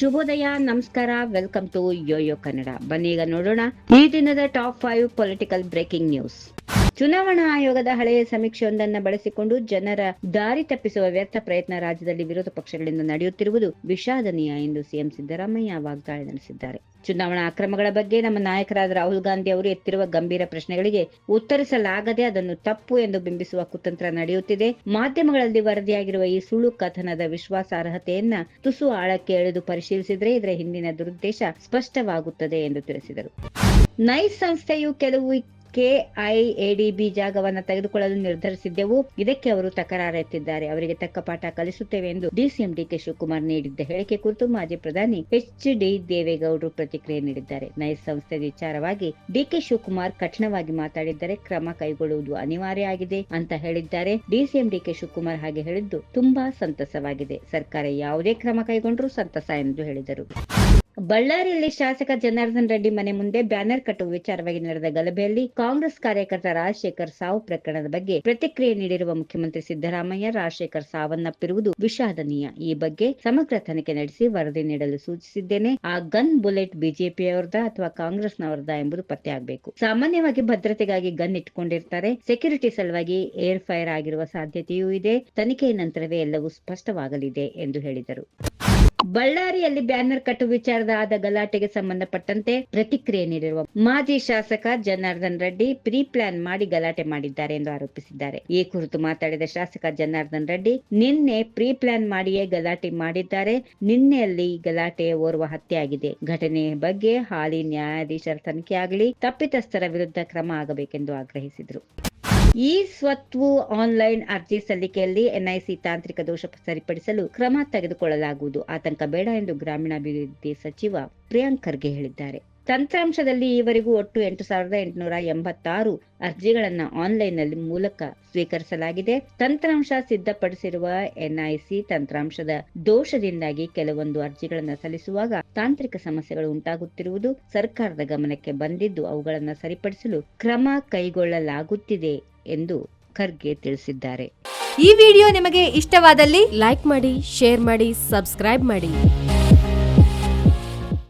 ಶುಭೋದಯ, ನಮಸ್ಕಾರ welcome to Yoyo Kannada ಬನ್ನೀಗ ನೋಡೋಣ ಈ ದಿನದ top five political breaking news ಚುನಾವಣಾ ಆಯೋಗದ ಹಳೆಯ ಸಮೀಕ್ಷೆಯೊಂದನ್ನ ಬಳಸಿಕೊಂಡು ಜನರ ದಾರಿ ತಪ್ಪಿಸುವ ವ್ಯರ್ಥ ಪ್ರಯತ್ನ ರಾಜ್ಯದಲ್ಲಿ ವಿರೋಧ ಪಕ್ಷಗಳಿಂದ ನಡೆಯುತ್ತಿರುವುದು ವಿಷಾದನೀಯ ಎಂದು ಸಿಎಂ ಸಿದ್ದರಾಮಯ್ಯ ವಾಗ್ದಾಳಿ ನಡೆಸಿದ್ದಾರೆ. ಚುನಾವಣಾ ಅಕ್ರಮಗಳ ಬಗ್ಗೆ ನಮ್ಮ ನಾಯಕರಾದ ರಾಹುಲ್ ಗಾಂಧಿ ಅವರು ಎತ್ತಿರುವ ಗಂಭೀರ ಪ್ರಶ್ನೆಗಳಿಗೆ ಉತ್ತರಿಸಲಾಗದೆ ಅದನ್ನು ತಪ್ಪು ಎಂದು ಬಿಂಬಿಸುವ ಕುತಂತ್ರ ನಡೆಯುತ್ತಿದೆ. ಮಾಧ್ಯಮಗಳಲ್ಲಿ ವರದಿಯಾಗಿರುವ ಈ ಸುಳ್ಳು ಕಥನದ ವಿಶ್ವಾಸಾರ್ಹತೆಯನ್ನ ತುಸು ಆಳಕ್ಕೆ ಎಳೆದು ಪರಿಶೀಲಿಸಿದರೆ ಇದರ ಹಿಂದಿನ ದುರುದ್ದೇಶ ಸ್ಪಷ್ಟವಾಗುತ್ತದೆ ಎಂದು ತಿಳಿಸಿದರು. ನೈಸ್ ಸಂಸ್ಥೆಯು ಕೆಲವು ಕೆಐಎಡಿಬಿ ಜಾಗವನ್ನು ತೆಗೆದುಕೊಳ್ಳಲು ನಿರ್ಧರಿಸಿದ್ದೆವು. ಇದಕ್ಕೆ ಅವರು ತಕರಾರೆತ್ತಿದ್ದಾರೆ ಅವರಿಗೆ ತಕ್ಕ ಪಾಠ ಕಲಿಸುತ್ತೇವೆ ಎಂದು ಡಿಸಿಎಂ ಡಿಕೆ ಶಿವಕುಮಾರ್ ನೀಡಿದ್ದ ಹೇಳಿಕೆ ಕುರಿತು ಮಾಜಿ ಪ್ರಧಾನಿ ಎಚ್ ಡಿ ದೇವೇಗೌಡರು ಪ್ರತಿಕ್ರಿಯೆ ನೀಡಿದ್ದಾರೆ. ನೈಸ್ ಸಂಸ್ಥೆ ವಿಚಾರವಾಗಿ ಡಿಕೆ ಶಿವಕುಮಾರ್ ಕಠಿಣವಾಗಿ ಮಾತಾಡಿದ್ದರೆ ಕ್ರಮ ಕೈಗೊಳ್ಳುವುದು ಅನಿವಾರ್ಯ ಆಗಿದೆ ಅಂತ ಹೇಳಿದ್ದಾರೆ. ಡಿಸಿಎಂ ಡಿಕೆ ಶಿವಕುಮಾರ್ ಹಾಗೆ ಹೇಳಿದ್ದು ತುಂಬಾ ಸಂತಸವಾಗಿದೆ. ಸರ್ಕಾರ ಯಾವುದೇ ಕ್ರಮ ಕೈಗೊಂಡರೂ ಸಂತಸ ಎಂದು ಹೇಳಿದರು. ಬಳ್ಳಾರಿಯಲ್ಲಿ ಶಾಸಕ ಜನಾರ್ದನ್ ರೆಡ್ಡಿ ಮನೆ ಮುಂದೆ ಬ್ಯಾನರ್ ಕಟ್ಟುವ ವಿಚಾರವಾಗಿ ನಡೆದ ಗಲಭೆಯಲ್ಲಿ ಕಾಂಗ್ರೆಸ್ ಕಾರ್ಯಕರ್ತ ರಾಜಶೇಖರ್ ಸಾವು ಪ್ರಕರಣದ ಬಗ್ಗೆ ಪ್ರತಿಕ್ರಿಯೆ ನೀಡಿರುವ ಮುಖ್ಯಮಂತ್ರಿ ಸಿದ್ದರಾಮಯ್ಯ, ರಾಜಶೇಖರ್ ಸಾವನ್ನಪ್ಪಿರುವುದು ವಿಷಾದನೀಯ. ಈ ಬಗ್ಗೆ ಸಮಗ್ರ ತನಿಖೆ ನಡೆಸಿ ವರದಿ ನೀಡಲು ಸೂಚಿಸಿದ್ದೇನೆ. ಆ ಗನ್ ಬುಲೆಟ್ ಬಿಜೆಪಿಯವರದ ಅಥವಾ ಕಾಂಗ್ರೆಸ್ನವರದ ಎಂಬುದು ಪತ್ತೆಯಾಗಬೇಕು ಸಾಮಾನ್ಯವಾಗಿ ಭದ್ರತೆಗಾಗಿ ಗನ್ ಇಟ್ಟುಕೊಂಡಿರ್ತಾರೆ ಸೆಕ್ಯೂರಿಟಿ ಸಲುವಾಗಿ ಏರ್ ಫೈರ್ ಆಗಿರುವ ಸಾಧ್ಯತೆಯೂ ಇದೆ. ತನಿಖೆಯ ನಂತರವೇ ಎಲ್ಲವೂ ಸ್ಪಷ್ಟವಾಗಲಿದೆ ಎಂದು ಹೇಳಿದರು. ಬಳ್ಳಾರಿಯಲ್ಲಿ ಬ್ಯಾನರ್ ಕಟ್ಟು ವಿಚಾರದ ಆದ ಗಲಾಟೆಗೆ ಸಂಬಂಧಪಟ್ಟಂತೆ ಪ್ರತಿಕ್ರಿಯೆ ನೀಡಿರುವ ಮಾಜಿ ಶಾಸಕ ಜನಾರ್ದನ್ ರೆಡ್ಡಿ ಪ್ರೀ ಪ್ಲಾನ್ ಮಾಡಿ ಗಲಾಟೆ ಮಾಡಿದ್ದಾರೆ ಎಂದು ಆರೋಪಿಸಿದ್ದಾರೆ. ಈ ಕುರಿತು ಮಾತಾಡಿದ ಶಾಸಕ ಜನಾರ್ದನ್ ರೆಡ್ಡಿ, ನಿನ್ನೆ ಪ್ರೀ ಪ್ಲಾನ್ ಮಾಡಿಯೇ ಗಲಾಟೆ ಮಾಡಿದ್ದಾರೆ. ನಿನ್ನೆಯಲ್ಲಿ ಗಲಾಟೆ ಓರ್ವ ಹತ್ಯೆಯಾಗಿದೆ ಘಟನೆ ಬಗ್ಗೆ ಹಾಲಿ ನ್ಯಾಯಾಧೀಶರ ತನಿಖೆ ಆಗಲಿ, ತಪ್ಪಿತಸ್ಥರ ವಿರುದ್ಧ ಕ್ರಮ ಆಗಬೇಕೆಂದು ಆಗ್ರಹಿಸಿದರು. ಈ ಸ್ವತ್ತು ಆನ್ಲೈನ್ ಅರ್ಜಿ ಸಲ್ಲಿಕೆಯಲ್ಲಿ ಎನ್ಐಸಿ ತಾಂತ್ರಿಕ ದೋಷ ಸರಿಪಡಿಸಲು ಕ್ರಮ ತೆಗೆದುಕೊಳ್ಳಲಾಗುವುದು. ಆತಂಕ ಬೇಡ ಎಂದು ಗ್ರಾಮೀಣಾಭಿವೃದ್ಧಿ ಸಚಿವ ಪ್ರಿಯಾಂಕ್ ಖರ್ಗೆ ಹೇಳಿದ್ದಾರೆ. ತಂತ್ರಾಂಶದಲ್ಲಿ ಈವರೆಗೂ ಒಟ್ಟು ಎಂಟು ಸಾವಿರದ ಎಂಟುನೂರ ಎಂಬತ್ತಾರು ಅರ್ಜಿಗಳನ್ನು ಆನ್ಲೈನ್ನಲ್ಲಿ ಮೂಲಕ ಸ್ವೀಕರಿಸಲಾಗಿದೆ. ತಂತ್ರಾಂಶ ಸಿದ್ಧಪಡಿಸಿರುವ ಎನ್ಐಸಿ ತಂತ್ರಾಂಶದ ದೋಷದಿಂದಾಗಿ ಕೆಲವೊಂದು ಅರ್ಜಿಗಳನ್ನು ಸಲ್ಲಿಸುವಾಗ ತಾಂತ್ರಿಕ ಸಮಸ್ಯೆಗಳು ಉಂಟಾಗುತ್ತಿರುವುದು ಸರ್ಕಾರದ ಗಮನಕ್ಕೆ ಬಂದಿದ್ದು ಅವುಗಳನ್ನು ಸರಿಪಡಿಸಲು ಕ್ರಮ ಕೈಗೊಳ್ಳಲಾಗುತ್ತಿದೆ ಎಂದು ಖರ್ಗೆ ತಿಳಿಸಿದ್ದಾರೆ. ಈ ವಿಡಿಯೋ ನಿಮಗೆ ಇಷ್ಟವಾದಲ್ಲಿ ಲೈಕ್ ಮಾಡಿ ಶೇರ್ ಮಾಡಿ ಸಬ್ಸ್ಕ್ರೈಬ್ ಮಾಡಿ.